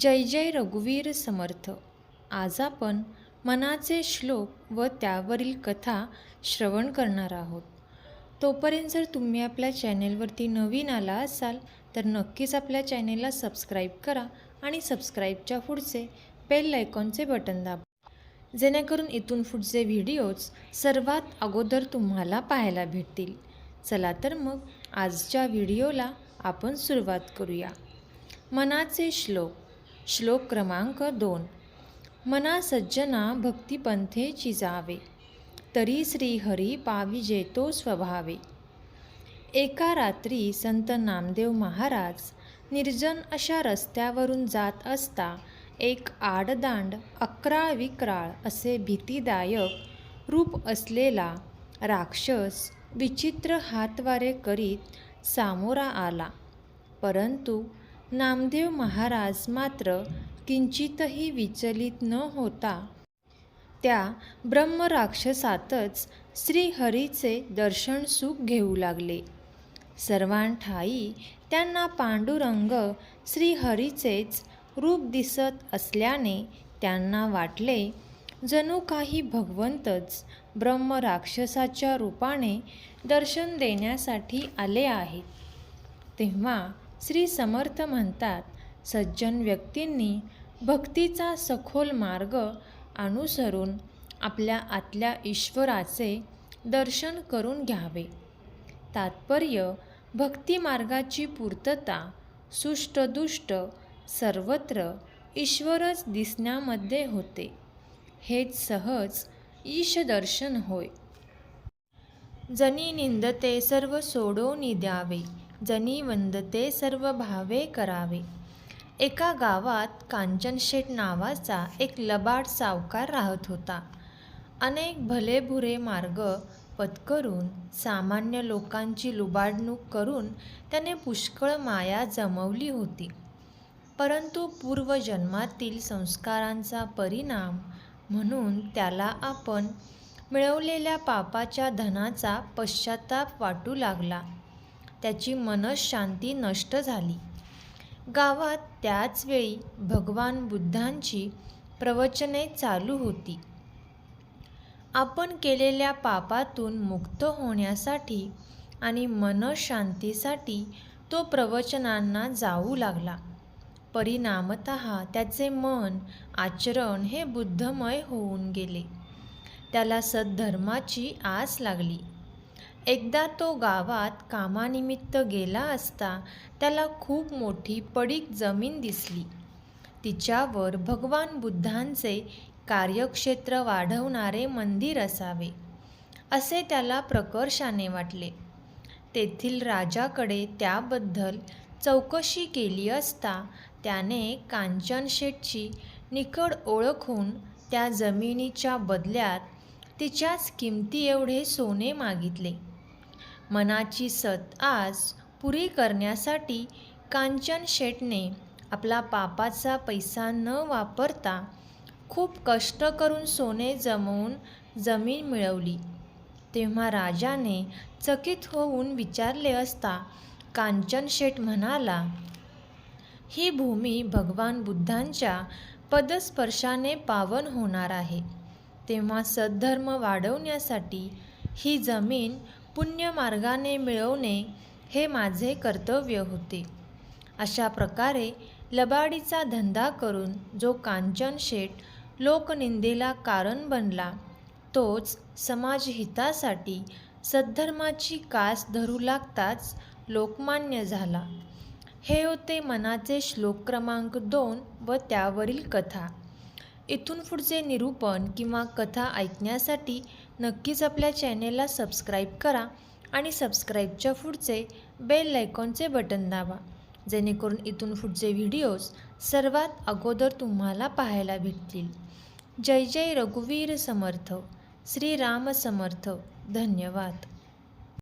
जय जय रघुवीर समर्थ. आज आपण मनाचे श्लोक व त्यावरील कथा श्रवण करणार आहोत. तोपर्यंत जर तुम्ही आपल्या चॅनेलवरती नवीन आला असाल तर नक्कीच आपल्या चॅनेलला सबस्क्राईब करा आणि सबस्क्राईबच्या पुढचे बेल आयकॉनचे बटन दाबा. जेणेकरून इथून पुढचे व्हिडिओज सर्वात अगोदर तुम्हाला पाहायला भेटतील. चला तर मग आजच्या व्हिडिओला आपण सुरुवात करूया. मनाचे श्लोक श्लोक क्रमांक दोन. मना सज्जना भक्तिपंथेची जावे तरी श्रीहरी पाविजेतो स्वभावे. एका रात्री संत नामदेव महाराज निर्जन अशा रस्त्यावरून जात असता एक आडदांड अकराळ विक्राळ असे भीतीदायक रूप असलेला राक्षस विचित्र हातवारे करीत सामोरा आला. परंतु नामदेव महाराज मात्र किंचितही विचलित न होता त्या ब्रह्मराक्षसातच श्रीहरीचे दर्शन सुख घेऊ लागले. सर्वांठाई त्यांना पांडुरंग श्रीहरीचेच रूप दिसत असल्याने त्यांना वाटले जणू काही भगवंतच ब्रह्मराक्षसाच्या रूपाने दर्शन देण्यासाठी आले आहेत. तेव्हा श्री समर्थ म्हणतात सज्जन व्यक्तींनी भक्तीचा सखोल मार्ग अनुसरून आपल्या आतल्या ईश्वराचे दर्शन करून घ्यावे. तात्पर्य भक्तिमार्गाची पूर्तता सुष्टदुष्ट सर्वत्र ईश्वरच दिसण्यामध्ये होते. हेच सहज ईशदर्शन होय. जनी निंदते सर्व सोडवून द्यावे. जनी वंदते सर्व भावे करावे. एका गावात कांचनशेठ नावाचा एक लबाड सावकार राहत होता. अनेक भलेभुरे मार्ग पत्करून सामान्य लोकांची लुबाडणूक करून त्याने पुष्कळ माया जमवली होती. परंतु पूर्वजन्मातील संस्कारांचा परिणाम म्हणून त्याला आपण मिळवलेल्या पापाच्या धनाचा पश्चाताप वाटू लागला. त्याची मनशांती नष्ट झाली. गावात त्याचवेळी भगवान बुद्धांची प्रवचने चालू होती. आपण केलेल्या पापातून मुक्त होण्यासाठी आणि मनशांतीसाठी तो प्रवचनांना जाऊ लागला. परिणामत त्याचे मन आचरण हे बुद्धमय होऊन गेले. त्याला सद्धर्माची आस लागली. एकदा तो गावात कामानिमित्त गेला असता त्याला खूप मोठी पडीक जमीन दिसली. तिच्यावर भगवान बुद्धांचे कार्यक्षेत्र वाढवणारे मंदिर असावे असे त्याला प्रकर्षाने वाटले. तेथील राजाकडे त्याबद्दल चौकशी केली असता त्याने कांचनशेठची निकड ओळखून त्या जमिनीच्या बदल्यात तिच्याच किमती एवढे सोने मागितले. मनाची सत आज पुरी करण्यासाठी कांचन शेटने आपला पापाचा पैसा न वापरता खूप कष्ट करून सोने जमवून जमीन मिळवली. तेव्हा राजाने चकित होऊन विचारले असता कांचन शेठ म्हणाला ही भूमी भगवान बुद्धांच्या पदस्पर्शाने पावन होणार आहे. तेव्हा सद्धर्म वाढवण्यासाठी ही जमीन पुण्यमार्गाने मिळवणे हे माझे कर्तव्य होते. अशा प्रकारे लबाडीचा धंदा करून जो कांचन शेठ लोकनिंदेला कारण बनला तोच समाजहितासाठी सद्धर्माची कास धरू लागताच लोकमान्य झाला. हे होते मनाचे श्लोक क्रमांक दोन व त्यावरील कथा. इथून पुढचे निरूपण किंवा कथा ऐकण्यासाठी नक्कीच आपल्या चॅनेलला सबस्क्राईब करा आणि सबस्क्राईबच्या पुढचे बेल आयकॉनचे बटन दाबा जेणेकरून इथून पुढचे व्हिडिओज सर्वात अगोदर तुम्हाला पाहायला भेटतील. जय जय रघुवीर समर्थ श्रीराम समर्थ. धन्यवाद.